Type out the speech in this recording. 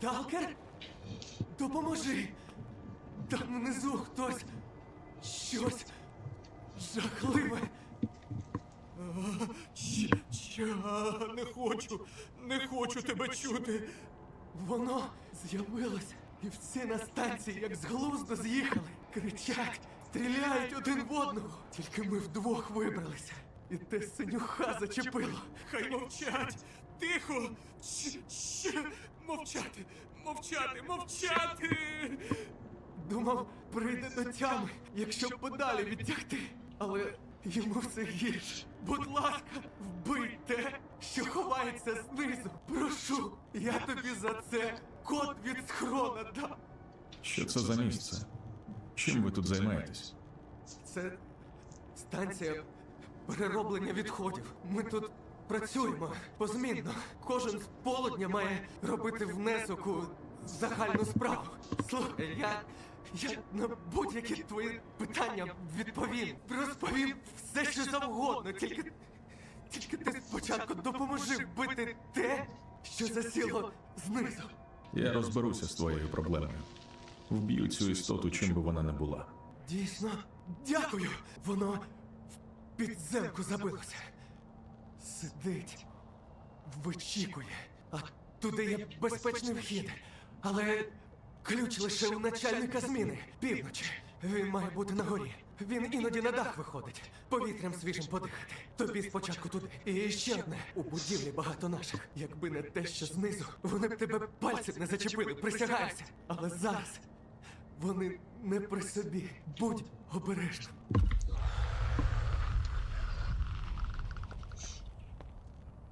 Сталкер? Допоможи! Там внизу хтось щось жахливе. Я не хочу, не хочу тебе чути. Воно з'явилося, і всі на станції як з глузду з'їхали. Кричать, стріляють один в одного. Тільки ми вдвох вибралися. І те синюха зачепило. Хай мовчать! Тихо! Щ, щ, мовчати! Мовчати! Мовчати! Думав, прийде до тями, якщо подалі відтягти. Але йому все гірше. Будь ласка, вбий те, що ховається знизу. Прошу, я тобі за це код від схрона дам. Що це за місце? Чим ви тут займаєтесь? Це станція перероблення відходів. Ми тут працюємо позмінно. Кожен з полудня має робити внесок у загальну справу. Слухай, я. Я на будь-які твої питання відповім. Розповім все, що завгодно. Тільки. Тільки ти спочатку допоможи вбити те, що засіло знизу. Я розберуся з твоєю проблемою. Вб'ю цю істоту, чим би вона не була. Дійсно, дякую. Воно в підземку забилося. Сидить, вичікує. А туди є безпечний вхід. Але ключ лише у начальника зміни півночі. Він має бути на горі. Він іноді на дах виходить, повітрям свіжим подихати. Тобі спочатку туди. І ще одне. У будівлі багато наших. Якби не те, що знизу, вони б тебе пальцем не зачепили, присягаюся. Але зараз вони не при собі. Будь обережним.